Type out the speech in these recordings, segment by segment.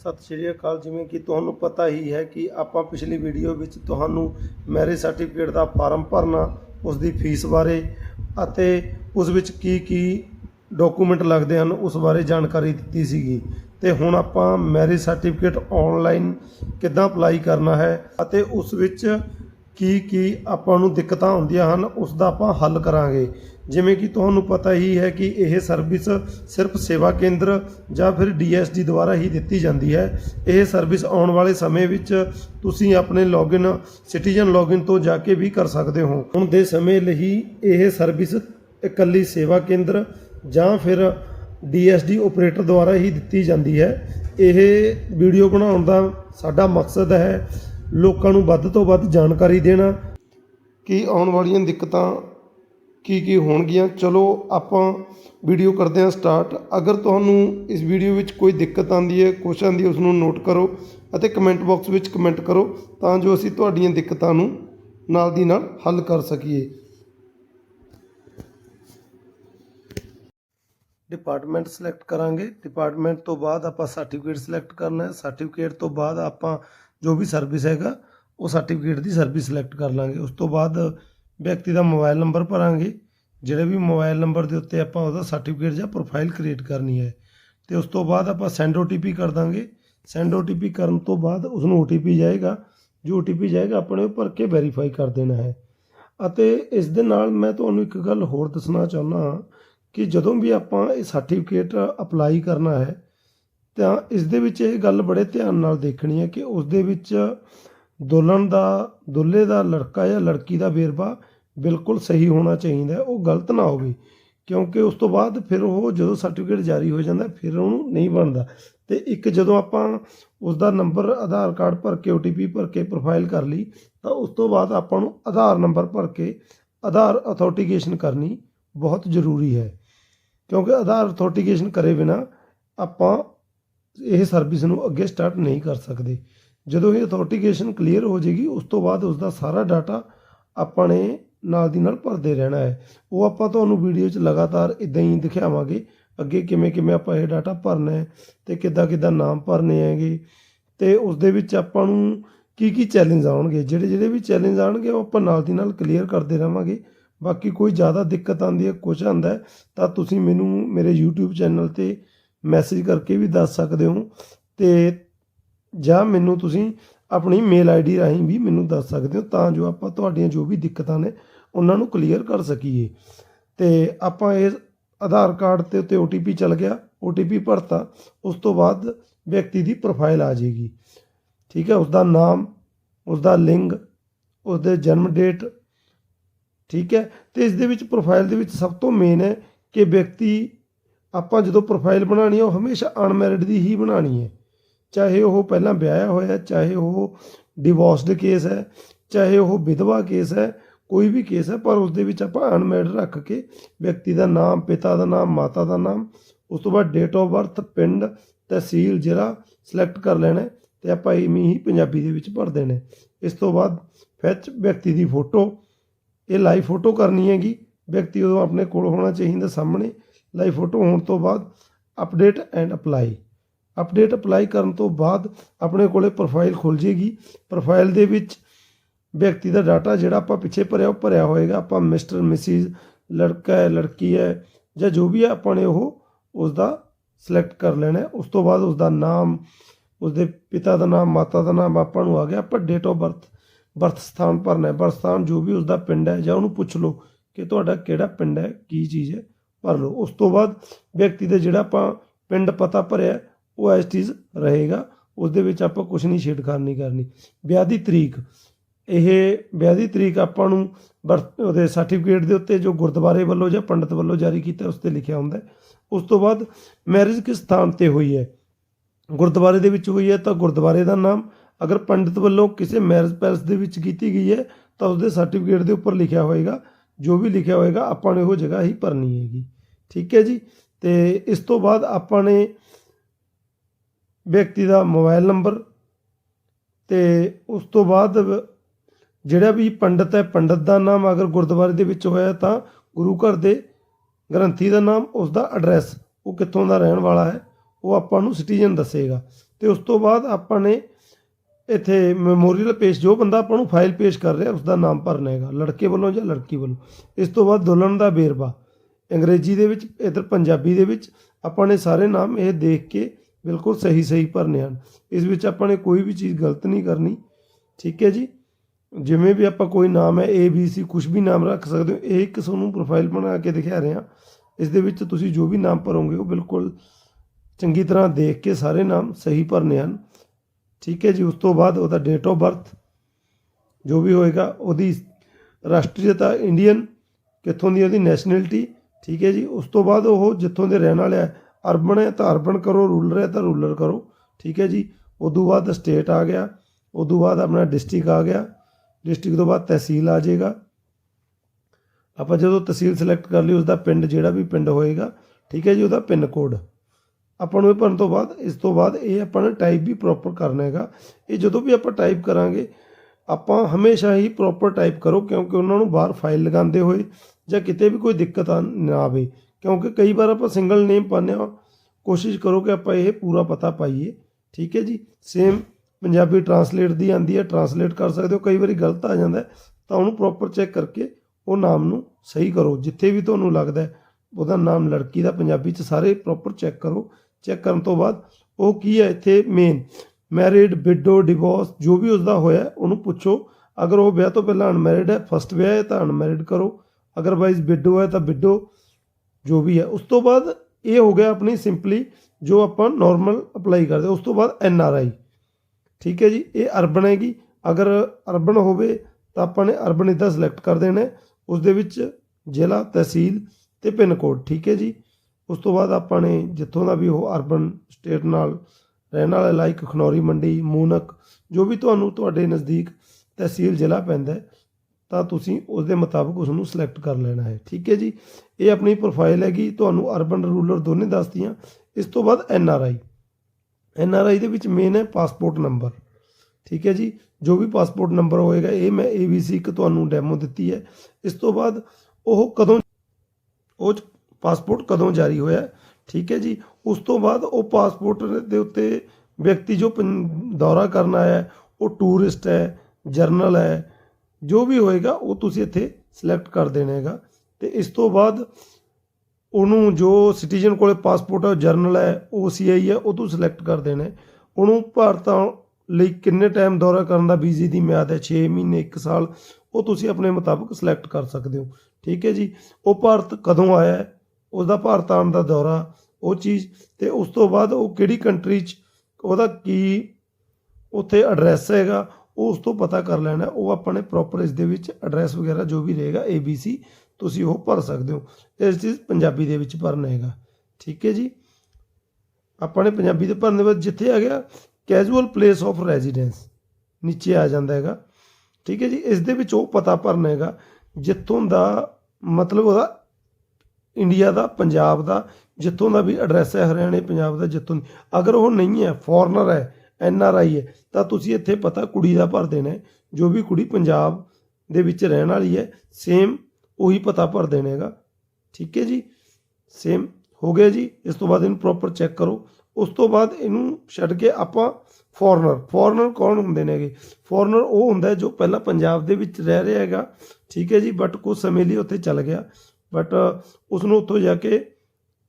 ਸਤਿ ਸ਼੍ਰੀ ਅਕਾਲ। ਜਿਵੇਂ ਕਿ ਤੁਹਾਨੂੰ ਪਤਾ ਹੀ ਹੈ ਕਿ ਆਪਾਂ ਪਿਛਲੀ ਵੀਡੀਓ ਵਿੱਚ ਤੁਹਾਨੂੰ ਮੈਰਿਜ ਸਰਟੀਫਿਕੇਟ ਦਾ ਫਾਰਮ ਭਰਨਾ ਉਸ ਦੀ ਫੀਸ ਬਾਰੇ ਅਤੇ ਉਸ ਵਿੱਚ ਕੀ ਕੀ ਡਾਕੂਮੈਂਟ ਲੱਗਦੇ ਹਨ, ਉਸ ਬਾਰੇ ਜਾਣਕਾਰੀ ਦਿੱਤੀ ਸੀਗੀ। ਤੇ ਹੁਣ ਆਪਾਂ ਮੈਰਿਜ ਸਰਟੀਫਿਕੇਟ ਆਨਲਾਈਨ ਕਿੱਦਾਂ ਅਪਲਾਈ ਕਰਨਾ ਹੈ ਅਤੇ ਉਸ ਵਿੱਚ ਕੀ ਕੀ ਆਪਾਂ ਨੂੰ ਦਿੱਕਤਾਂ ਆਉਂਦੀਆਂ ਹਨ ਉਸ ਦਾ ਆਪਾਂ ਹੱਲ ਕਰਾਂਗੇ। ਜਿਵੇਂ ਕਿ ਤੁਹਾਨੂੰ ਪਤਾ ਹੀ ਹੈ ਕਿ ਇਹ ਸਰਵਿਸ ਸਿਰਫ ਸੇਵਾ ਕੇਂਦਰ ਜਾਂ ਫਿਰ ਡੀਐਸਡੀ ਦੁਆਰਾ ਹੀ ਦਿੱਤੀ ਜਾਂਦੀ ਹੈ। ਇਹ ਸਰਵਿਸ ਆਉਣ ਵਾਲੇ ਸਮੇਂ ਵਿੱਚ ਤੁਸੀਂ ਆਪਣੇ ਲੌਗਇਨ, ਸਿਟੀਜ਼ਨ ਲੌਗਇਨ ਤੋਂ ਜਾ ਕੇ ਵੀ ਕਰ ਸਕਦੇ ਹੋ। ਹੁਣ ਦੇ ਸਮੇਂ ਲਈ ਇਹ ਸਰਵਿਸ ਇਕੱਲੀ ਸੇਵਾ ਕੇਂਦਰ ਜਾਂ ਫਿਰ ਡੀਐਸਡੀ ਆਪਰੇਟਰ ਦੁਆਰਾ ਹੀ ਦਿੱਤੀ ਜਾਂਦੀ ਹੈ। ਇਹ ਵੀਡੀਓ ਬਣਾਉਣ ਦਾ ਸਾਡਾ ਮਕਸਦ ਹੈ ਲੋਕਾਂ ਨੂੰ ਵੱਧ ਤੋਂ ਵੱਧ ਜਾਣਕਾਰੀ ਦੇਣਾ ਕਿ ਆਉਣ ਵਾਲੀਆਂ ਦਿੱਕਤਾਂ ਕੀ ਕੀ ਹੋਣਗੀਆਂ? ਚਲੋ ਆਪਾਂ ਵੀਡੀਓ ਕਰਦੇ ਹਾਂ ਸਟਾਰਟ ਅਗਰ ਤੁਹਾਨੂੰ ਇਸ ਵੀਡੀਓ ਵਿੱਚ ਕੋਈ ਦਿੱਕਤ ਆਉਂਦੀ ਹੈ, ਕੁਛ ਆਉਂਦੀ ਹੈ ਉਸ ਨੂੰ ਨੋਟ ਕਰੋ ਅਤੇ ਕਮੈਂਟ ਬਾਕਸ ਵਿੱਚ ਕਮੈਂਟ ਕਰੋ ਤਾਂ ਜੋ ਅਸੀਂ ਤੁਹਾਡੀਆਂ ਦਿੱਕਤਾਂ ਨੂੰ ਨਾਲ ਦੀ ਨਾਲ ਹੱਲ ਕਰ ਸਕੀਏ। ਡਿਪਾਰਟਮੈਂਟ ਸਿਲੈਕਟ ਕਰਾਂਗੇ। ਡਿਪਾਰਟਮੈਂਟ ਤੋਂ ਬਾਅਦ ਆਪਾਂ ਸਰਟੀਫਿਕੇਟ ਸਿਲੈਕਟ ਕਰਨਾ ਹੈ। ਸਰਟੀਫਿਕੇਟ ਤੋਂ ਬਾਅਦ ਆਪਾਂ ਜੋ ਵੀ ਸਰਵਿਸ ਹੈਗਾ, ਉਹ ਸਰਟੀਫਿਕੇਟ ਦੀ ਸਰਵਿਸ ਸਿਲੈਕਟ ਕਰ ਲਾਂਗੇ। ਉਸ ਤੋਂ ਬਾਅਦ ਵਿਅਕਤੀ ਦਾ ਮੋਬਾਈਲ ਨੰਬਰ ਭਰਾਂਗੇ। ਜਿਹੜੇ ਵੀ ਮੋਬਾਈਲ ਨੰਬਰ ਦੇ ਉੱਤੇ ਆਪਾਂ ਉਹਦਾ ਸਰਟੀਫਿਕੇਟ ਜਾਂ ਪ੍ਰੋਫਾਈਲ ਕ੍ਰੀਏਟ ਕਰਨੀ ਹੈ, ਤੇ ਉਸ ਤੋਂ ਬਾਅਦ ਆਪਾਂ ਸੈਂਡ OTP ਕਰ ਦਾਂਗੇ। ਸੈਂਡ OTP ਕਰਨ ਤੋਂ ਬਾਅਦ ਉਸ ਨੂੰ OTP ਜਾਏਗਾ। ਜੋ OTP ਜਾਏਗਾ, ਆਪਣੇ ਉਹ ਭਰ ਕੇ ਵੈਰੀਫਾਈ ਕਰ ਦੇਣਾ ਹੈ। ਅਤੇ ਇਸ ਦੇ ਨਾਲ ਮੈਂ ਤੁਹਾਨੂੰ ਇੱਕ ਗੱਲ ਹੋਰ ਦੱਸਣਾ ਚਾਹੁੰਦਾ ਹਾਂ ਕਿ ਜਦੋਂ ਵੀ ਆਪਾਂ ਇਹ ਸਰਟੀਫਿਕੇਟ ਅਪਲਾਈ ਕਰਨਾ ਹੈ, ਤਾਂ ਇਸ ਦੇ ਵਿੱਚ ਇਹ ਗੱਲ ਬੜੇ ਧਿਆਨ ਨਾਲ ਦੇਖਣੀ ਹੈ ਕਿ ਉਸ ਦੇ ਵਿੱਚ ਦੁਲਹਨ ਦਾ, ਦੁੱਲੇ ਦਾ ਲੜਕਾ ਜਾਂ ਲੜਕੀ ਦਾ ਵੇਰਵਾ ਬਿਲਕੁਲ ਸਹੀ ਹੋਣਾ ਚਾਹੀਦਾ ਉਹ ਗਲਤ ਨਾ ਹੋਵੇ। ਕਿਉਂਕਿ ਉਸ ਤੋਂ ਬਾਅਦ ਫਿਰ ਉਹ ਜਦੋਂ ਸਰਟੀਫਿਕੇਟ ਜਾਰੀ ਹੋ ਜਾਂਦਾ, ਫਿਰ ਉਹਨੂੰ ਨਹੀਂ ਬਣਦਾ। ਤੇ ਇੱਕ ਜਦੋਂ ਆਪਾਂ ਉਸ ਦਾ ਨੰਬਰ ਆਧਾਰ ਕਾਰਡ ਭਰ ਕੇ OTP ਭਰ ਕੇ ਪ੍ਰੋਫਾਈਲ ਕਰ ਲਈ, ਤਾਂ ਉਸ ਤੋਂ ਬਾਅਦ ਆਪਾਂ ਨੂੰ ਆਧਾਰ ਨੰਬਰ ਭਰ ਕੇ ਆਧਾਰ ਅਥੈਂਟੀਕੇਸ਼ਨ ਕਰਨੀ ਬਹੁਤ ਜ਼ਰੂਰੀ ਹੈ। ਕਿਉਂਕਿ ਆਧਾਰ ਅਥੈਂਟੀਕੇਸ਼ਨ ਕਰੇ ਬਿਨਾ ਆਪਾਂ ਇਹ ਸਰਵਿਸ ਨੂੰ ਅੱਗੇ ਸਟਾਰਟ ਨਹੀਂ ਕਰ ਸਕਦੇ। ਜਦੋਂ ਇਹ ਅਥੈਂਟੀਕੇਸ਼ਨ ਕਲੀਅਰ ਹੋ ਜਾਏਗੀ, ਉਸ ਤੋਂ ਬਾਅਦ ਉਸ ਦਾ ਸਾਰਾ ਡਾਟਾ ਆਪਾਂ ਨੇ ਨਾਲ ਦੀ ਨਾਲ ਭਰਦੇ ਰਹਿਣਾ ਹੈ। ਉਹ ਆਪਾਂ ਤੁਹਾਨੂੰ ਵੀਡੀਓ 'ਚ ਲਗਾਤਾਰ ਇਦਾਂ ਹੀ ਦਿਖਾਵਾਂਗੇ, ਅੱਗੇ ਕਿਵੇਂ ਕਿਵੇਂ ਆਪਾਂ ਇਹ ਡਾਟਾ ਭਰਨਾ ਹੈ ਤੇ ਕਿੱਦਾਂ ਕਿੱਦਾਂ ਨਾਮ ਭਰਨੇ ਹੈਗੇ। ਤੇ ਉਸ ਦੇ ਵਿੱਚ ਆਪਾਂ ਨੂੰ ਕੀ ਕੀ ਚੈਲੰਜ ਆਉਣਗੇ? ਜਿਹੜੇ ਜਿਹੜੇ ਵੀ ਚੈਲੰਜ ਆਉਣਗੇ, ਉਹ ਆਪਾਂ ਨਾਲ ਦੀ ਨਾਲ ਕਲੀਅਰ ਕਰਦੇ ਰਵਾਂਗੇ ਬਾਕੀ ਕੋਈ ਜ਼ਿਆਦਾ ਦਿੱਕਤ ਆਉਂਦੀ ਹੈ ਕੁਝ ਆਉਂਦਾ ਤਾਂ ਤੁਸੀਂ ਮੈਨੂੰ ਮੇਰੇ YouTube ਚੈਨਲ ਤੇ ਮੈਸੇਜ ਕਰਕੇ ਵੀ ਦੱਸ ਸਕਦੇ ਹੋ। ਤੇ ਜਾਂ ਮੈਨੂੰ ਤੁਸੀਂ ਆਪਣੀ ਮੇਲ ਆਈਡੀ ਰਾਹੀਂ ਵੀ ਮੈਨੂੰ ਦੱਸ ਸਕਦੇ ਹੋ, ਤਾਂ ਜੋ ਆਪਾਂ ਤੁਹਾਡੀਆਂ ਜੋ ਵੀ ਦਿੱਕਤਾਂ ਨੇ ਉਹਨਾਂ ਨੂੰ ਕਲੀਅਰ ਕਰ ਸਕੀਏ। ਤੇ ਆਪਾਂ ਇਹ ਆਧਾਰ ਕਾਰਡ ਤੇ ਉੱਤੇ OTP ਚੱਲ ਗਿਆ OTP ਭਰਤਾ, ਉਸ ਤੋਂ ਬਾਅਦ ਵਿਅਕਤੀ ਦੀ ਪ੍ਰੋਫਾਈਲ ਆ ਜਾਏਗੀ। ਠੀਕ ਹੈ ਉਸ ਦਾ ਨਾਮ ਉਸ ਦਾ ਲਿੰਗ ਉਸ ਦੇ ਜਨਮ ਡੇਟ ਠੀਕ ਹੈ, ਤੇ ਇਸ ਦੇ ਵਿੱਚ ਪ੍ਰੋਫਾਈਲ ਦੇ ਵਿੱਚ ਸਭ ਤੋਂ ਮੇਨ ਹੈ ਕਿ ਵਿਅਕਤੀ ਆਪਾਂ ਜਦੋਂ ਪ੍ਰੋਫਾਈਲ ਬਣਾਉਣੀ ਹੈ, ਉਹ ਹਮੇਸ਼ਾ ਅਨਮੈਰਿਡ ਦੀ ਹੀ ਬਣਾਉਣੀ ਹੈ। ਚਾਹੇ ਉਹ ਪਹਿਲਾਂ ਵਿਆਹਿਆ ਹੋਇਆ ਚਾਹੇ ਉਹ ਡਿਵੋਰਸਡ ਕੇਸ ਹੈ, ਚਾਹੇ ਉਹ ਵਿਧਵਾ ਕੇਸ ਹੈ, ਕੋਈ ਵੀ ਕੇਸ ਹੈ, ਪਰ ਉਸ ਦੇ ਵਿੱਚ ਆਪਾਂ ਅਨਮੈਰਿਡ ਰੱਖ ਕੇ ਵਿਅਕਤੀ ਦਾ ਨਾਮ, ਪਿਤਾ ਦਾ ਨਾਮ, ਮਾਤਾ ਦਾ ਨਾਮ, ਉਸ ਤੋਂ ਬਾਅਦ ਡੇਟ ਆਫ ਬਰਥ ਪਿੰਡ, ਤਹਿਸੀਲ, ਜ਼ਿਲ੍ਹਾ ਸਿਲੈਕਟ ਕਰ ਲੈਣਾ ਹੈ ਤੇ ਆਪਾਂ ਇਵੇਂ ਹੀ ਪੰਜਾਬੀ ਦੇ ਵਿੱਚ ਭਰ ਦੇਣਾ ਇਸ ਤੋਂ ਬਾਅਦ ਵਿੱਚ ਵਿਅਕਤੀ ਦੀ ਫੋਟੋ ਇਹ ਲਾਈਵ ਫੋਟੋ ਕਰਨੀ ਹੈਗੀ। ਵਿਅਕਤੀ ਉਦੋਂ ਆਪਣੇ ਕੋਲ ਹੋਣਾ ਚਾਹੀਦਾ ਸਾਹਮਣੇ। ਲਾਈਵ ਫੋਟੋ ਹੋਣ ਤੋਂ ਬਾਅਦ update and apply update apply ਕਰਨ ਤੋਂ ਬਾਅਦ ਆਪਣੇ ਕੋਲੇ ਪ੍ਰੋਫਾਈਲ ਖੁੱਲ ਜੇਗੀ। ਪ੍ਰੋਫਾਈਲ ਦੇ ਵਿੱਚ ਵਿਅਕਤੀ ਦਾ ਡਾਟਾ ਜਿਹੜਾ ਆਪਾਂ ਪਿੱਛੇ ਭਰਿਆ, ਉਹ ਭਰਿਆ ਹੋਏਗਾ। ਆਪਾਂ ਮਿਸਟਰ ਮਿਸਿਸ ਲੜਕਾ ਹੈ, ਲੜਕੀ ਹੈ ਜਾਂ ਜੋ ਵੀ ਹੈ, ਆਪਾਂ ਨੇ ਉਹ ਉਸ ਦਾ ਸਿਲੈਕਟ ਕਰ ਲੈਣਾ ਉਸ ਤੋਂ ਬਾਅਦ ਉਸ ਦਾ ਨਾਮ ਉਸ ਦੇ ਪਿਤਾ ਦਾ ਨਾਮ, ਮਾਤਾ ਦਾ ਨਾਮ ਆਪਾਂ ਨੂੰ ਆ ਗਿਆ। ਆਪਾਂ ਡੇਟ ਆਫ ਬਰਥ ਬਰਥ ਸਥਾਨ ਭਰਨਾ ਹੈ। ਬਰਥ ਸਥਾਨ ਜੋ ਵੀ ਉਸ ਦਾ ਪਿੰਡ ਹੈ, ਜਾਂ ਉਹਨੂੰ ਪੁੱਛ ਲਓ ਕਿ ਤੁਹਾਡਾ ਕਿਹੜਾ ਪਿੰਡ ਹੈ, ਕੀ ਚੀਜ਼ ਹੈ, ਭਰ ਲਓ। ਉਸ ਤੋਂ ਬਾਅਦ ਵਿਅਕਤੀ ਦਾ ਜਿਹੜਾ ਆਪਾਂ ਪਿੰਡ ਪਤਾ ਭਰਿਆ ਉਹ ਐਸ ਚੀਜ਼ ਰਹੇਗਾ ਉਸ ਦੇ ਵਿੱਚ ਆਪਾਂ ਕੁਝ ਨਹੀਂ ਛੇੜਖਾਨੀ ਨਹੀਂ ਕਰਨੀ। ਵਿਆਹ ਦੀ ਤਰੀਕ, ਇਹ ਵਿਆਹ ਦੀ ਤਰੀਕ ਆਪਾਂ ਨੂੰ ਬਰਥ ਉਹਦੇ ਸਰਟੀਫਿਕੇਟ ਦੇ ਉੱਤੇ ਜੋ ਗੁਰਦੁਆਰੇ ਵੱਲੋਂ ਜਾਂ ਪੰਡਤ ਵੱਲੋਂ ਜਾਰੀ ਕੀਤਾ, ਉਸ ਤੇ ਲਿਖਿਆ ਹੁੰਦਾ ਉਸ ਤੋਂ ਬਾਅਦ ਮੈਰਿਜ ਕਿਸ ਸਥਾਨ ਤੇ ਹੋਈ ਹੈ? ਗੁਰਦੁਆਰੇ ਦੇ ਵਿੱਚ ਹੋਈ ਹੈ ਤਾਂ ਗੁਰਦੁਆਰੇ ਦਾ ਨਾਮ, ਅਗਰ ਪੰਡਿਤ ਵੱਲੋਂ ਕਿਸੇ ਮੈਰਿਜ ਪੈਲਸ ਦੇ ਵਿੱਚ ਕੀਤੀ ਗਈ ਹੈ, ਤਾਂ ਉਸਦੇ ਸਰਟੀਫਿਕੇਟ ਦੇ ਉੱਪਰ ਲਿਖਿਆ ਹੋਏਗਾ। ਜੋ ਵੀ ਲਿਖਿਆ ਹੋਏਗਾ, ਆਪਾਂ ਨੇ ਉਹ ਜਗ੍ਹਾ ਹੀ ਭਰਨੀ ਹੈਗੀ। ਠੀਕ ਹੈ ਜੀ? ਤੇ ਇਸ ਤੋਂ ਬਾਅਦ ਆਪਾਂ ਨੇ ਵਿਅਕਤੀ ਦਾ ਮੋਬਾਈਲ ਨੰਬਰ ਤੇ ਉਸ ਤੋਂ ਬਾਅਦ ਜਿਹੜਾ ਵੀ ਪੰਡਤ ਹੈ, ਪੰਡਤ ਦਾ ਨਾਮ ਅਗਰ ਗੁਰਦੁਆਰੇ ਦੇ ਵਿੱਚ ਹੋਇਆ ਤਾਂ ਗੁਰੂ ਘਰ ਦੇ ਗ੍ਰੰਥੀ ਦਾ ਨਾਮ, ਉਸ ਦਾ ਐਡਰੈਸ ਉਹ ਕਿੱਥੋਂ ਦਾ ਰਹਿਣ ਵਾਲਾ ਹੈ, ਉਹ ਆਪਾਂ ਨੂੰ ਸਿਟੀਜ਼ਨ ਦੱਸੇਗਾ। ਤੇ ਉਸ ਤੋਂ ਬਾਅਦ ਆਪਾਂ ਨੇ ਇੱਥੇ ਮੈਮੋਰੀਅਲ ਪੇਸ਼ ਜੋ ਬੰਦਾ ਆਪਾਂ ਨੂੰ ਫਾਈਲ ਪੇਸ਼ ਕਰ ਰਿਹਾ ਉਸ ਦਾ ਨਾਮ ਭਰਨਾ ਹੈਗਾ, ਲੜਕੇ ਵੱਲੋਂ ਜਾਂ ਲੜਕੀ ਵੱਲੋਂ। ਇਸ ਤੋਂ ਬਾਅਦ ਦੁਲਹਨ ਦਾ ਬੇਰਵਾ ਅੰਗਰੇਜ਼ੀ ਦੇ ਵਿੱਚ, ਇਧਰ ਪੰਜਾਬੀ ਦੇ ਵਿੱਚ, ਆਪਾਂ ਨੇ ਸਾਰੇ ਨਾਮ ਇਹ ਦੇਖ ਕੇ ਬਿਲਕੁਲ ਸਹੀ ਸਹੀ ਭਰਨੇ ਹਨ। ਇਸ ਵਿੱਚ ਆਪਾਂ ਨੇ ਕੋਈ ਵੀ ਚੀਜ਼ ਗਲਤ ਨਹੀਂ ਕਰਨੀ। ਠੀਕ ਹੈ ਜੀ? ਜਿਵੇਂ ਵੀ ਆਪਾਂ ਕੋਈ ਨਾਮ ਹੈ ਏ ਬੀ ਸੀ ਕੁਝ ਵੀ ਨਾਮ ਰੱਖ ਸਕਦੇ ਹੋ। ਇਹ ਇੱਕ ਤੁਹਾਨੂੰ ਪ੍ਰੋਫਾਈਲ ਬਣਾ ਕੇ ਦਿਖਾ ਰਹੇ। ਹਾਂ ਇਸ ਦੇ ਵਿੱਚ ਤੁਸੀਂ ਜੋ ਵੀ ਨਾਮ ਭਰੋਗੇ, ਉਹ ਬਿਲਕੁਲ ਚੰਗੀ ਤਰ੍ਹਾਂ ਦੇਖ ਕੇ ਸਾਰੇ ਨਾਮ ਸਹੀ ਭਰਨੇ ਹਨ। ਠੀਕ ਹੈ ਜੀ? ਉਸ ਤੋਂ ਬਾਅਦ ਉਹਦਾ ਡੇਟ ਆਫ ਬਰਥ ਜੋ ਵੀ ਹੋਏਗਾ, ਉਹਦੀ ਰਾਸ਼ਟਰੀਅਤਾ ਇੰਡੀਅਨ ਕਿੱਥੋਂ ਦੀ ਉਹਦੀ ਨੈਸ਼ਨੈਲਿਟੀ ਠੀਕ ਹੈ ਜੀ? ਉਸ ਤੋਂ ਬਾਅਦ ਉਹ ਜਿੱਥੋਂ ਦੇ ਰਹਿਣ ਵਾਲਾ ਹੈ ਅਰਬਨ ਹੈ ਤਾਂ ਅਰਬਨ ਕਰੋ ਰੂਰਲ ਹੈ ਤਾਂ ਰੂਰਲ ਕਰੋ। ਠੀਕ ਹੈ ਜੀ? ਉਦੋਂ ਬਾਅਦ ਸਟੇਟ ਆ ਗਿਆ, ਉਦੋਂ ਬਾਅਦ ਆਪਣਾ ਡਿਸਟ੍ਰਿਕਟ ਆ ਗਿਆ। ਡਿਸਟ੍ਰਿਕਟ ਤੋਂ ਬਾਅਦ ਤਹਿਸੀਲ ਆ ਜਾਏਗਾ। ਆਪਾਂ ਜਦੋਂ ਤਹਿਸੀਲ ਸਿਲੈਕਟ ਕਰ ਲਈ ਉਸ ਦਾ ਪਿੰਡ ਜਿਹੜਾ ਵੀ ਪਿੰਡ ਹੋਏਗਾ, ਠੀਕ ਹੈ ਜੀ? ਉਹਦਾ ਪਿੰਨ ਕੋਡ। ਆਪਾਂ ਨੂੰ ਇਹ ਭਰਨ ਤੋਂ ਬਾਅਦ, ਇਸ ਤੋਂ ਬਾਅਦ ਇਹ ਆਪਾਂ ਨੇ ਟਾਈਪ ਵੀ ਪ੍ਰੋਪਰ ਕਰਨਾ ਹੈਗਾ। ਇਹ ਜਦੋਂ ਵੀ ਆਪਾਂ ਟਾਈਪ ਕਰਾਂਗੇ, ਆਪਾਂ ਹਮੇਸ਼ਾ ਹੀ ਪ੍ਰੋਪਰ ਟਾਈਪ ਕਰੋ, ਕਿਉਂਕਿ ਉਹਨਾਂ ਨੂੰ ਬਾਹਰ ਫਾਈਲ ਲਗਾਉਂਦੇ ਹੋਏ ਜਾਂ ਕਿਤੇ ਵੀ ਕੋਈ ਦਿੱਕਤ ਆ ਨਾ ਆਵੇ। ਕਿਉਂਕਿ ਕਈ ਵਾਰ ਆਪਾਂ ਸਿੰਗਲ ਨੇਮ ਪਾਉਂਦੇ ਹਾਂ, ਕੋਸ਼ਿਸ਼ ਕਰੋ ਕਿ ਆਪਾਂ ਇਹ ਪੂਰਾ ਪਤਾ ਪਾਈਏ, ਠੀਕ ਹੈ ਜੀ? ਸੇਮ ਪੰਜਾਬੀ ਟਰਾਂਸਲੇਟ ਦੀ ਆਂਦੀ ਹੈ ਟਰਾਂਸਲੇਟ ਕਰ ਸਕਦੇ ਹੋ, ਕਈ ਵਾਰੀ ਗਲਤ ਆ ਜਾਂਦਾ ਤਾਂ ਉਹਨੂੰ ਪ੍ਰੋਪਰ ਚੈੱਕ ਕਰਕੇ ਉਹ ਨਾਮ ਨੂੰ ਸਹੀ ਕਰੋ। ਜਿੱਥੇ ਵੀ ਤੁਹਾਨੂੰ ਲੱਗਦਾ ਉਹਦਾ ਨਾਮ ਲੜਕੀ ਦਾ ਪੰਜਾਬੀ ਚ ਸਾਰੇ ਪ੍ਰੋਪਰ ਚੈੱਕ ਕਰੋ। ਚੈੱਕ ਕਰਨ ਤੋਂ ਬਾਅਦ ਉਹ ਕੀ ਹੈ ਇੱਥੇ ਮੇਨ ਮੈਰਿਡ ਵਿਡੋ ਡਿਵੋਰਸ ਜੋ ਵੀ ਉਸਦਾ ਹੋਇਆ ਉਹਨੂੰ ਪੁੱਛੋ। ਅਗਰ ਉਹ ਵਿਆਹ ਤੋਂ ਪਹਿਲਾਂ ਅਨਮੈਰਿਡ ਹੈ ਫਸਟ ਵਿਆਹ ਹੈ, ਤਾਂ ਅਨਮੈਰਿਡ ਕਰੋ। ਅਗਰਵਾਈਜ਼ ਵਿਡੋ ਹੈ, ਤਾਂ ਵਿਡੋ ਜੋ ਵੀ ਹੈ, ਉਸ ਤੋਂ ਬਾਅਦ ਇਹ ਹੋ ਗਿਆ ਆਪਣੀ ਸਿੰਪਲੀ ਜੋ ਆਪਾਂ ਨਾਰਮਲ ਅਪਲਾਈ ਕਰਦੇ ਉਸ ਤੋਂ ਬਾਅਦ ਐਨ ਆਰ ਆਈ ਠੀਕ ਹੈ ਜੀ? ਇਹ ਅਰਬਨ ਹੈਗੀ। ਅਗਰ ਅਰਬਨ ਹੋਵੇ, ਤਾਂ ਆਪਾਂ ਨੇ ਅਰਬਨ ਇੱਦਾਂ ਸਿਲੈਕਟ ਕਰ ਦੇਣਾ ਹੈ। ਉਸ ਦੇ ਵਿੱਚ ਜ਼ਿਲ੍ਹਾ, ਤਹਿਸੀਲ ਤੇ ਪਿੰਨ ਕੋਡ। ਠੀਕ ਹੈ ਜੀ? ਉਸ ਤੋਂ ਬਾਅਦ ਆਪਾਂ ਨੇ ਜਿੱਥੋਂ ਦਾ ਵੀ ਉਹ ਅਰਬਨ ਸਟੇਟ ਨਾਲ ਰਹਿਣ ਵਾਲੇ ਲਾਈਕ ਖਨੌਰੀ ਮੰਡੀ, ਮੂਨਕ, ਜੋ ਵੀ ਤੁਹਾਨੂੰ ਤੁਹਾਡੇ ਨਜ਼ਦੀਕ ਤਹਿਸੀਲ, ਜ਼ਿਲ੍ਹਾ ਪੈਂਦਾ ਤਾਂ ਤੁਸੀਂ ਉਸ ਦੇ ਮੁਤਾਬਕ ਉਸ ਨੂੰ ਸਿਲੈਕਟ ਕਰ ਲੈਣਾ ਹੈ। ਠੀਕ ਹੈ ਜੀ? ਇਹ ਆਪਣੀ ਪ੍ਰੋਫਾਈਲ ਹੈਗੀ, ਤੁਹਾਨੂੰ ਅਰਬਨ ਰੂਰਲ ਦੋਨੇ ਦੱਸਦੀਆਂ। ਇਸ ਤੋਂ ਬਾਅਦ N R I N R I ਦੇ ਵਿੱਚ ਮੇਨ ਹੈ ਪਾਸਪੋਰਟ ਨੰਬਰ ਠੀਕ ਹੈ ਜੀ? ਜੋ ਵੀ ਪਾਸਪੋਰਟ ਨੰਬਰ ਹੋਏਗਾ, ਇਹ ਮੈਂ ABC ਇੱਕ ਤੁਹਾਨੂੰ ਡੈਮੋ ਦਿੱਤੀ ਹੈ। ਇਸ ਤੋਂ ਬਾਅਦ ਉਹ ਕਦੋਂ ਉਹ ਪਾਸਪੋਰਟ ਕਦੋਂ ਜਾਰੀ ਹੋਇਆ ਠੀਕ ਹੈ ਜੀ? ਉਸ ਤੋਂ ਬਾਅਦ ਉਹ ਪਾਸਪੋਰਟ ਦੇ ਉੱਤੇ ਵਿਅਕਤੀ ਜੋ ਪੰ- ਦੌਰਾ ਕਰਨ ਆਇਆ ਉਹ ਟੂਰਿਸਟ ਹੈ ਜਰਨਲ ਹੈ, ਜੋ ਵੀ ਹੋਏਗਾ, ਉਹ ਤੁਸੀਂ ਇੱਥੇ ਸਿਲੈਕਟ ਕਰ ਦੇਣਾ ਹੈਗਾ। ਤੇ ਇਸ ਤੋਂ ਬਾਅਦ ਉਹਨੂੰ ਜੋ ਸਿਟੀਜ਼ਨ ਕੋਲੇ ਪਾਸਪੋਰਟ ਹੈ ਜਰਨਲ ਹੈ OCI ਹੈ, ਉਹ ਤੋਂ ਸਿਲੈਕਟ ਕਰ ਦੇਣਾ। ਉਹਨੂੰ ਭਾਰਤ ਆਉਣ ਲਈ ਕਿੰਨੇ ਟਾਈਮ ਦੌਰਾ ਕਰਨ ਦਾ ਵੀਜ਼ੇ ਦੀ ਮਿਆਦ ਹੈ? 6 ਮਹੀਨੇ 1 ਸਾਲ, ਉਹ ਤੁਸੀਂ ਆਪਣੇ ਮੁਤਾਬਕ ਸਿਲੈਕਟ ਕਰ ਸਕਦੇ ਹੋ। ਠੀਕ ਹੈ ਜੀ? ਉਹ ਭਾਰਤ ਕਦੋਂ ਆਇਆ ਹੈ? ਉਸ ਦਾ ਭਾਰਤ ਆਉਣ ਦਾ ਦੌਰਾ, ਉਹ ਚੀਜ਼, ਤੇ ਉਸ ਤੋਂ ਬਾਅਦ ਉਹ ਕਿਹੜੀ ਕੰਟਰੀ 'ਚ, ਉਹਦਾ ਕੀ ਉੱਥੇ ਐਡਰੈਸ ਹੈਗਾ, ਉਹ ਉਸ ਤੋਂ ਪਤਾ ਕਰ ਲੈਣਾ। ਉਹ ਆਪਣੇ ਪ੍ਰੋਪਰ ਇਸ ਦੇ ਵਿੱਚ ਐਡਰੈਸ ਵਗੈਰਾ ਜੋ ਵੀ ਰਹੇਗਾ ABC ਤੁਸੀਂ ਉਹ ਭਰ ਸਕਦੇ ਹੋ। ਇਸ ਚੀਜ਼ ਪੰਜਾਬੀ ਦੇ ਵਿੱਚ ਭਰਨਾ ਹੈਗਾ। ਠੀਕ ਹੈ ਜੀ? ਆਪਾਂ ਨੇ ਪੰਜਾਬੀ ਦੇ ਭਰਨ ਦੇ ਬਾਅਦ ਜਿੱਥੇ ਆ ਗਿਆ ਕੈਜੂਅਲ ਪਲੇਸ ਆਫ ਰੈਜ਼ੀਡੈਂਸ ਨੀਚੇ ਆ ਜਾਂਦਾ ਹੈਗਾ। ਠੀਕ ਹੈ ਜੀ? ਇਸ ਦੇ ਵਿੱਚ ਉਹ ਪਤਾ ਭਰਨਾ ਹੈਗਾ, ਜਿੱਥੋਂ ਦਾ ਮਤਲਬ ਉਹਦਾ ਇੰਡੀਆ ਦਾ, ਪੰਜਾਬ ਦਾ, ਜਿੱਥੋਂ ਦਾ ਵੀ ਐਡਰੈਸ ਹੈ, ਹਰਿਆਣੇ, ਪੰਜਾਬ ਦਾ, ਜਿੱਥੋਂ ਅਗਰ ਉਹ ਨਹੀਂ ਹੈ ਫੋਰਨਰ ਹੈ ਐਨ ਆਰ ਆਈ ਹੈ, ਤਾਂ ਤੁਸੀਂ ਇੱਥੇ ਪਤਾ ਕੁੜੀ ਦਾ ਭਰ ਦੇਣਾ ਜੋ ਵੀ ਕੁੜੀ ਪੰਜਾਬ ਦੇ ਵਿੱਚ ਰਹਿਣ ਵਾਲੀ ਹੈ ਸੇਮ ਉਹੀ ਪਤਾ ਭਰ ਦੇਣਾ ਹੈਗਾ ਠੀਕ ਹੈ ਜੀ? ਸੇਮ ਹੋ ਗਿਆ ਜੀ। ਇਸ ਤੋਂ ਬਾਅਦ ਇਹਨੂੰ ਪ੍ਰੋਪਰ ਚੈੱਕ ਕਰੋ। ਉਸ ਤੋਂ ਬਾਅਦ ਇਹਨੂੰ ਛੱਡ ਕੇ ਆਪਾਂ ਫੋਰਨਰ ਫੋਰਨਰ ਕੌਣ ਹੁੰਦੇ ਨੇਗੇ? ਫੋਰਨਰ ਉਹ ਹੁੰਦਾ ਜੋ ਪਹਿਲਾਂ ਪੰਜਾਬ ਦੇ ਵਿੱਚ ਰਹਿ ਰਿਹਾ ਹੈਗਾ। ਠੀਕ ਹੈ ਜੀ? ਬਟ ਕੁਝ ਸਮੇਂ ਲਈ ਉੱਥੇ ਚਲ ਗਿਆ। ਬਟ ਉਸ ਨੂੰ ਉੱਥੋਂ ਜਾ ਕੇ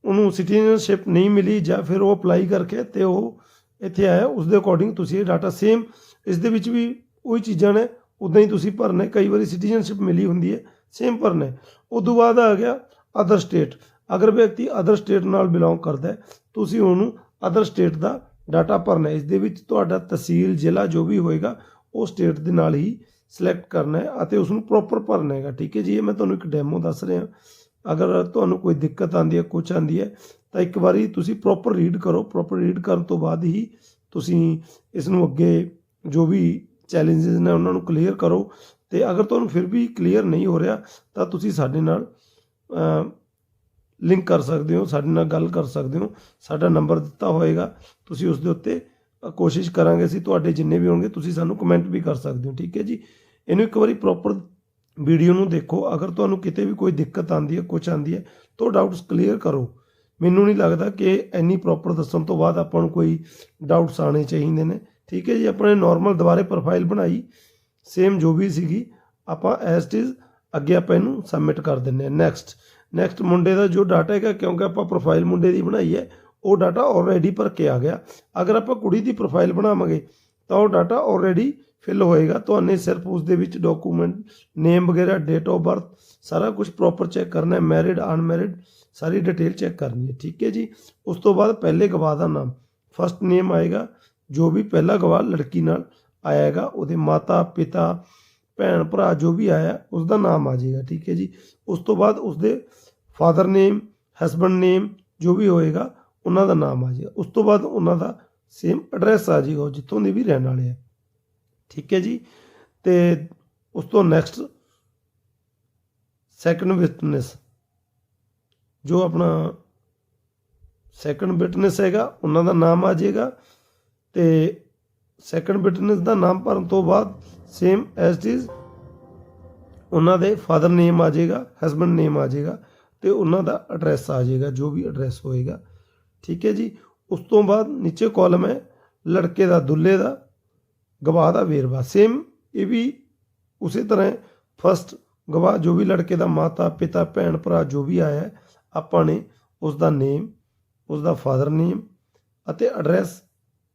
ਉਹਨੂੰ ਸਿਟੀਜ਼ਨਸ਼ਿਪ ਨਹੀਂ ਮਿਲੀ ਜਾਂ ਫਿਰ ਉਹ ਅਪਲਾਈ ਕਰਕੇ ਤੇ ਉਹ ਇੱਥੇ ਆਇਆ। ਉਸ ਦੇ ਅਕੋਰਡਿੰਗ ਤੁਸੀਂ ਇਹ ਡਾਟਾ ਸੇਮ ਇਸ ਦੇ ਵਿੱਚ ਵੀ ਉਹੀ ਚੀਜ਼ਾਂ ਨੇ। ਉਦਾਂ ਹੀ ਤੁਸੀਂ ਭਰਨੇ। ਕਈ ਵਾਰੀ ਸਿਟੀਜ਼ਨਸ਼ਿਪ ਮਿਲੀ ਹੁੰਦੀ ਹੈ। ਸੇਮ ਭਰਨਾ ਹੈ। ਉਦੋਂ ਬਾਅਦ ਆ ਗਿਆ ਅਦਰ ਸਟੇਟ ਅਗਰ ਵਿਅਕਤੀ ਅਦਰ ਸਟੇਟ ਨਾਲ ਬਿਲੋਂਗ ਕਰਦਾ ਹੈ, ਤੁਸੀਂ ਉਹਨੂੰ ਅਦਰ ਸਟੇਟ ਦਾ ਡਾਟਾ ਭਰਨਾ ਇਸ ਦੇ ਵਿੱਚ ਤੁਹਾਡਾ ਤਹਿਸੀਲ, ਜ਼ਿਲ੍ਹਾ ਜੋ ਵੀ ਹੋਏਗਾ, ਉਹ ਸਟੇਟ ਦੇ ਨਾਲ ਹੀ ਸਿਲੈਕਟ ਕਰਨਾ ਹੈ ਅਤੇ ਉਸ ਨੂੰ ਪ੍ਰੋਪਰ ਭਰਨਾ ਹੈਗਾ। ਠੀਕ ਹੈ ਜੀ, ਇਹ ਮੈਂ ਤੁਹਾਨੂੰ ਇੱਕ ਡੈਮੋ ਦੱਸ ਰਿਹਾ। ਅਗਰ ਤੁਹਾਨੂੰ ਕੋਈ ਦਿੱਕਤ ਆਂਦੀ ਹੈ ਕੁਝ ਆਂਦੀ ਹੈ, ਤਾਂ ਇੱਕ ਵਾਰੀ ਤੁਸੀਂ ਪ੍ਰੋਪਰ ਰੀਡ ਕਰੋ। ਪ੍ਰੋਪਰ ਰੀਡ ਕਰਨ ਤੋਂ ਬਾਅਦ ਹੀ ਤੁਸੀਂ ਇਸ ਨੂੰ ਅੱਗੇ ਜੋ ਵੀ ਚੈਲੰਜਸ ਨੇ ਉਹਨਾਂ ਨੂੰ ਕਲੀਅਰ ਕਰੋ। ਤੇ ਅਗਰ ਤੁਹਾਨੂੰ ਫਿਰ ਵੀ ਕਲੀਅਰ ਨਹੀਂ ਹੋ ਰਿਹਾ, ਤਾਂ ਤੁਸੀਂ ਸਾਡੇ ਨਾਲ ਲਿੰਕ ਕਰ ਸਕਦੇ ਹੋ, ਸਾਡੇ ਨਾਲ ਗੱਲ ਕਰ ਸਕਦੇ ਹੋ, ਸਾਡਾ ਨੰਬਰ ਦਿੱਤਾ ਹੋਏਗਾ, ਤੁਸੀਂ ਉਸ ਦੇ ਉੱਤੇ ਕੋਸ਼ਿਸ਼ ਕਰਾਂਗੇ ਅਸੀਂ ਤੁਹਾਡੇ ਜਿੰਨੇ ਵੀ ਹੋਣਗੇ, ਤੁਸੀਂ ਸਾਨੂੰ ਕਮੈਂਟ ਵੀ ਕਰ ਸਕਦੇ ਹੋ, ਠੀਕ ਹੈ ਜੀ? ਇਹਨੂੰ ਇੱਕ ਵਾਰੀ ਪ੍ਰੋਪਰ ਵੀਡੀਓ ਨੂੰ ਦੇਖੋ, ਅਗਰ ਤੁਹਾਨੂੰ ਕਿਤੇ ਵੀ ਕੋਈ ਦਿੱਕਤ ਆਂਦੀ ਹੈ ਕੁਝ ਆਂਦੀ ਹੈ, ਤਾਂ ਡਾਊਟਸ ਕਲੀਅਰ ਕਰੋ। ਮੈਨੂੰ ਨਹੀਂ ਲੱਗਦਾ ਕਿ ਇੰਨੀ ਪ੍ਰੋਪਰ ਦੱਸਣ ਤੋਂ ਬਾਅਦ ਆਪਾਂ ਨੂੰ ਕੋਈ ਡਾਊਟਸ ਆਣੇ ਚਾਹੀਦੇ ਨੇ, ਠੀਕ ਹੈ ਜੀ? ਆਪਣੇ ਨਾਰਮਲ ਦੁਬਾਰੇ ਪ੍ਰੋਫਾਈਲ ਬਣਾਈ ਸੇਮ ਜੋ ਵੀ ਸੀਗੀ, ਆਪਾਂ ਐਸ ਇਟ ਇਜ਼ ਅੱਗੇ ਆਪਾਂ ਇਹਨੂੰ ਸਬਮਿਟ ਕਰ ਦਿੰਨੇ ਆ ਨੈਕਸਟ ਨੈਕਸਟ ਮੁੰਡੇ ਦਾ ਜੋ ਡਾਟਾ ਹੈਗਾ, ਕਿਉਂਕਿ ਆਪਾਂ ਪ੍ਰੋਫਾਈਲ ਮੁੰਡੇ ਦੀ ਬਣਾਈ ਹੈ, ਉਹ ਡਾਟਾ ਆਲਰੇਡੀ ਭਰ ਕੇ ਆ ਗਿਆ। ਅਗਰ ਆਪਾਂ ਕੁੜੀ ਦੀ ਪ੍ਰੋਫਾਈਲ ਬਣਾਵਾਂਗੇ, ਤਾਂ ਉਹ ਡਾਟਾ ਆਲਰੇਡੀ ਫਿਲ ਹੋਏਗਾ। ਤੁਹਾਨੂੰ ਸਿਰਫ ਉਸ ਦੇ ਵਿੱਚ ਡਾਕੂਮੈਂਟ ਨੇਮ ਵਗੈਰਾ ਡੇਟ ਆਫ ਬਰਥ ਸਾਰਾ ਕੁਝ ਪ੍ਰੋਪਰ ਚੈੱਕ ਕਰਨਾ ਹੈ। ਮੈਰਿਡ ਅਨਮੈਰਿਡ ਸਾਰੀ ਡਿਟੇਲ ਚੈੱਕ ਕਰਨੀ ਹੈ। ਠੀਕ ਹੈ ਜੀ? ਉਸ ਤੋਂ ਬਾਅਦ ਪਹਿਲੇ ਗਵਾਹ ਦਾ ਨਾਮ। ਫਸਟ ਨੇਮ ਆਏਗਾ, ਜੋ ਵੀ ਪਹਿਲਾ ਗਵਾਹ ਲੜਕੀ ਨਾਲ ਆਇਆ ਹੈਗਾ ਉਹਦੇ ਮਾਤਾ, ਪਿਤਾ, ਭੈਣ, ਭਰਾ ਜੋ ਵੀ ਆਇਆ ਉਸ ਦਾ ਨਾਮ ਆ ਜਾਏਗਾ, ਠੀਕ ਹੈ ਜੀ। ਉਸ ਤੋਂ ਬਾਅਦ ਉਸਦੇ ਫਾਦਰ ਨੇਮ ਹਸਬੰਡ ਨੇਮ ਜੋ ਵੀ ਹੋਏਗਾ, ਉਹਨਾਂ ਦਾ ਨਾਮ ਆ ਜਾਏਗਾ। ਉਸ ਤੋਂ ਬਾਅਦ ਉਹਨਾਂ ਦਾ ਸੇਮ ਐਡਰੈਸ ਆ ਜਾਏਗਾ, ਉਹ ਜਿੱਥੋਂ ਦੇ ਵੀ ਰਹਿਣ ਵਾਲੇ ਆ। ਠੀਕ ਹੈ ਜੀ। ਤੇ ਉਸ ਤੋਂ ਨੈਕਸਟ ਸੈਕੰਡ ਵਿਟਨੈਸ ਜੋ ਆਪਣਾ ਸੈਕੰਡ ਵਿਟਨੈਸ ਹੈਗਾ, ਉਹਨਾਂ ਦਾ ਨਾਮ ਆ ਜਾਏਗਾ। ਤੇ ਸੈਕੰਡ ਵਿਟਨੈਸ ਦਾ ਨਾਮ ਭਰਨ ਤੋਂ ਬਾਅਦ ਸੇਮ ਐਸ ਇਜ਼ ਉਹਨਾਂ ਦੇ ਫਾਦਰ ਨੇਮ ਆ ਜਾਏਗਾ ਹਸਬੰਡ ਨੇਮ ਆ ਜਾਏਗਾ ਤੇ ਉਹਨਾਂ ਦਾ ਐਡਰੈਸ ਆ ਜਾਏਗਾ, ਜੋ ਵੀ ਐਡਰੈਸ ਹੋਏਗਾ। ਠੀਕ ਹੈ ਜੀ? ਉਸ ਤੋਂ ਬਾਅਦ ਨੀਚੇ ਕਾਲਮ ਹੈ, ਲੜਕੇ ਦਾ, ਦੁੱਲੇ ਦਾ, ਗਵਾਹ ਦਾ ਵੇਰਵਾ। ਸੇਮ ਇਹ ਵੀ ਉਸੇ ਤਰ੍ਹਾਂ ਫਸਟ ਗਵਾਹ ਜੋ ਵੀ ਲੜਕੇ ਦਾ ਮਾਤਾ, ਪਿਤਾ, ਭੈਣ, ਭਰਾ ਜੋ ਵੀ ਆਇਆ ਆਪਾਂ ਨੇ ਉਸ ਦਾ ਨੇਮ ਉਸ ਦਾ ਫਾਦਰ ਨੇਮ ਅਤੇ ਐਡਰੈਸ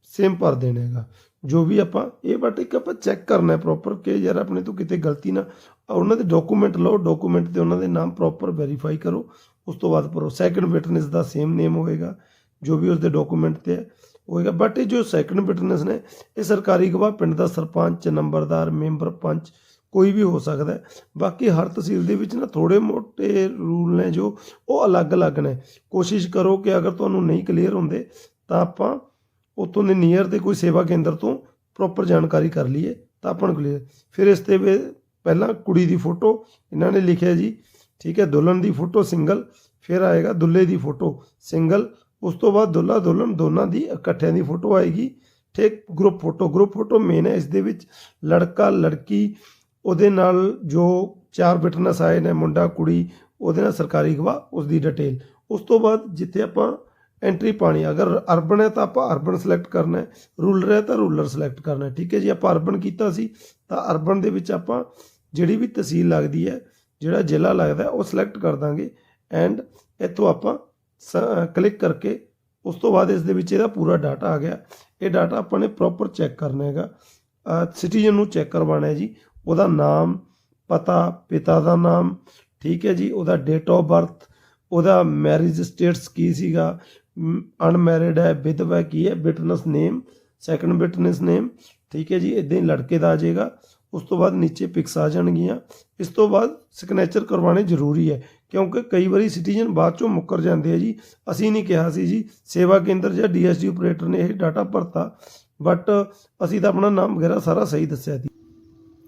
ਸੇਮ ਭਰ ਦੇਣਾ ਹੈਗਾ। ਜੋ ਵੀ ਆਪਾਂ, ਇਹ ਬਟ ਇੱਕ ਆਪਾਂ ਚੈੱਕ ਕਰਨਾ ਪ੍ਰੋਪਰ ਕਿ ਯਾਰ ਆਪਣੇ ਤੋਂ ਕਿਤੇ ਗਲਤੀ ਨਾ ਉਹਨਾਂ ਦੇ ਡਾਕੂਮੈਂਟ ਲਓ ਡਾਕੂਮੈਂਟ ਤੇ ਉਹਨਾਂ ਦੇ ਨਾਮ ਪ੍ਰੋਪਰ ਵੈਰੀਫਾਈ ਕਰੋ, ਉਸ ਤੋਂ ਬਾਅਦ ਭਰੋ। ਸੈਕੰਡ ਵਿਟਨੈਸ ਦਾ ਸੇਮ ਨੇਮ ਹੋਏਗਾ, ਜੋ ਵੀ ਉਸਦੇ ਡਾਕੂਮੈਂਟ ਤੇ ਹੈ, ਹੋਏਗਾ। ਬਟ ਇਹ ਜੋ ਸੈਕੰਡ ਵਿਟਨੈਸ ਨੇ, ਇਹ ਸਰਕਾਰੀ ਗਵਾਹ, ਪਿੰਡ ਦਾ ਸਰਪੰਚ, ਨੰਬਰਦਾਰ ਮੈਂਬਰ ਪੰਚ, ਕੋਈ ਵੀ ਹੋ ਸਕਦਾ ਬਾਕੀ ਹਰ ਤਹਿਸੀਲ ਦੇ ਵਿੱਚ ਨਾ ਥੋੜੇ ਮੋਟੇ ਰੂਲ ਨੇ ਜੋ, ਉਹ ਅਲੱਗ-ਅਲੱਗ ਨੇ। ਕੋਸ਼ਿਸ਼ ਕਰੋ ਕਿ ਅਗਰ ਤੁਹਾਨੂੰ ਨਹੀਂ ਕਲੀਅਰ ਹੁੰਦੇ, ਤਾਂ ਆਪਾਂ ਉਤੋਂ ਦੇ ਨੀਅਰ ਦੇ ਕੋਈ ਸੇਵਾ ਕੇਂਦਰ ਤੋਂ ਪ੍ਰੋਪਰ ਜਾਣਕਾਰੀ ਕਰ ਲਈਏ ਤਾਂ ਆਪਾਂ ਨੂੰ ਕਲੀਅਰ ਫਿਰ ਇਸ ਤੇ ਪਹਿਲਾਂ ਕੁੜੀ ਦੀ ਫੋਟੋ ਇਹਨਾਂ ਨੇ ਲਿਖਿਆ ਜੀ, ਠੀਕ ਹੈ, ਦੁਲਹਨ ਦੀ ਫੋਟੋ ਸਿੰਗਲ ਫਿਰ ਆਏਗਾ ਦੁੱਲੇ ਦੀ ਫੋਟੋ ਸਿੰਗਲ ਉਸ ਤੋਂ ਬਾਅਦ ਦੁੱਲਾ ਦੁਲਹਨ ਦੋਨਾਂ ਦੀ ਇਕੱਠਿਆਂ ਦੀ ਫੋਟੋ ਆਏਗੀ। ਠੀਕ group photo group photo main ਹੈ, ਇਸ ਦੇ ਵਿੱਚ ਲੜਕਾ, ਲੜਕੀ, ਉਹਦੇ ਨਾਲ ਜੋ ਚਾਰ ਵਿਟਨੈਸ ਆਏ ਨੇ, ਮੁੰਡਾ, ਕੁੜੀ, ਉਹਦੇ ਨਾਲ ਸਰਕਾਰੀ ਗਵਾਹ ਉਸ ਦੀ ਡਿਟੇਲ ਉਸ ਤੋਂ ਬਾਅਦ ਜਿੱਥੇ ਆਪਾਂ ਐਂਟਰੀ ਪਾਣੀ ਅਗਰ ਅਰਬਨ ਹੈ ਤਾਂ ਆਪਾਂ ਅਰਬਨ ਸਿਲੈਕਟ ਕਰਨਾ ਹੈ। ਰੂਰਲ ਹੈ ਤਾਂ ਰੂਰਲ ਸਿਲੈਕਟ ਕਰਨਾ ਹੈ। ਠੀਕ ਹੈ ਜੀ, ਆਪਾਂ ਅਰਬਨ ਕੀਤਾ ਸੀ, ਤਾਂ ਅਰਬਨ ਦੇ ਵਿੱਚ ਆਪਾਂ ਜਿਹੜੀ ਵੀ ਤਹਿਸੀਲ ਲੱਗਦੀ ਹੈ, ਜਿਹੜਾ ਜ਼ਿਲ੍ਹਾ ਲੱਗਦਾ ਉਹ ਸਿਲੈਕਟ ਕਰ ਦਾਂਗੇ। ਐਂਡ ਇੱਥੋਂ ਆਪਾਂ ਕਲਿੱਕ ਕਰਕੇ ਉਸ ਤੋਂ ਬਾਅਦ ਇਸ ਦੇ ਵਿੱਚ ਇਹਦਾ ਪੂਰਾ ਡਾਟਾ ਆ ਗਿਆ। ਇਹ ਡਾਟਾ ਆਪਾਂ ਨੇ ਪ੍ਰੋਪਰ ਚੈੱਕ ਕਰਨਾ ਹੈਗਾ। ਸਿਟੀਜ਼ਨ ਨੂੰ ਚੈੱਕ ਕਰਵਾਉਣਾ ਹੈ ਜੀ। ਉਹਦਾ ਨਾਮ, ਪਤਾ, ਪਿਤਾ ਦਾ ਨਾਮ, ਠੀਕ ਹੈ ਜੀ, ਉਹਦਾ ਡੇਟ ਆਫ ਬਰਥ ਉਹਦਾ ਮੈਰਿਜ ਸਟੇਟਸ ਕੀ ਸੀਗਾ ਅਨਮੈਰਿਡ ਹੈ ਵਿਧਵਾ ਹੈ, ਕੀ ਹੈ? ਬਿਟਨਸ ਨੇਮ ਸੈਕੰਡ ਬਿਟਨੈਸ ਨੇਮ ਠੀਕ ਹੈ ਜੀ ਇਦਾਂ ਹੀ ਲੜਕੇ ਦਾ ਆ ਜਾਏਗਾ। ਉਸ ਤੋਂ ਬਾਅਦ ਨੀਚੇ ਪਿਕਸ ਆ ਜਾਣਗੀਆਂ। ਇਸ ਤੋਂ ਬਾਅਦ ਸਿਗਨੇਚਰ ਕਰਵਾਉਣੇ ਜ਼ਰੂਰੀ ਹੈ ਕਿਉਂਕਿ ਕਈ ਵਾਰੀ ਸਿਟੀਜ਼ਨ ਬਾਅਦ ਚੋਂ ਮੁੱਕਰ ਜਾਂਦੇ ਆ ਜੀ। ਅਸੀਂ ਨਹੀਂ ਕਿਹਾ ਸੀ ਜੀ ਸੇਵਾ ਕੇਂਦਰ ਜਾਂ ਡੀਐਸਡੀ ਆਪਰੇਟਰ ਨੇ ਇਹ ਡਾਟਾ ਭਰਤਾ ਬਟ ਅਸੀਂ ਤਾਂ ਆਪਣਾ ਨਾਮ ਵਗੈਰਾ ਸਾਰਾ ਸਹੀ ਦੱਸਿਆ ਸੀ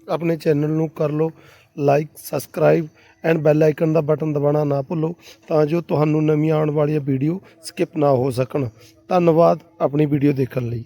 ਆਪਣੇ ਚੈਨਲ ਨੂੰ ਕਰ ਲਓ। Like subscribe and bell icon the button ਦਬਾਉਣਾ ਨਾ ਭੁੱਲੋ ਤਾਂ ਜੋ ਤੁਹਾਨੂੰ ਨਵੀਆਂ ਆਉਣ ਵਾਲੀਆਂ ਵੀਡੀਓ ਸਕਿਪ ਨਾ ਹੋ ਸਕਣ। ਧੰਨਵਾਦ ਆਪਣੀ ਵੀਡੀਓ ਦੇਖਣ ਲਈ।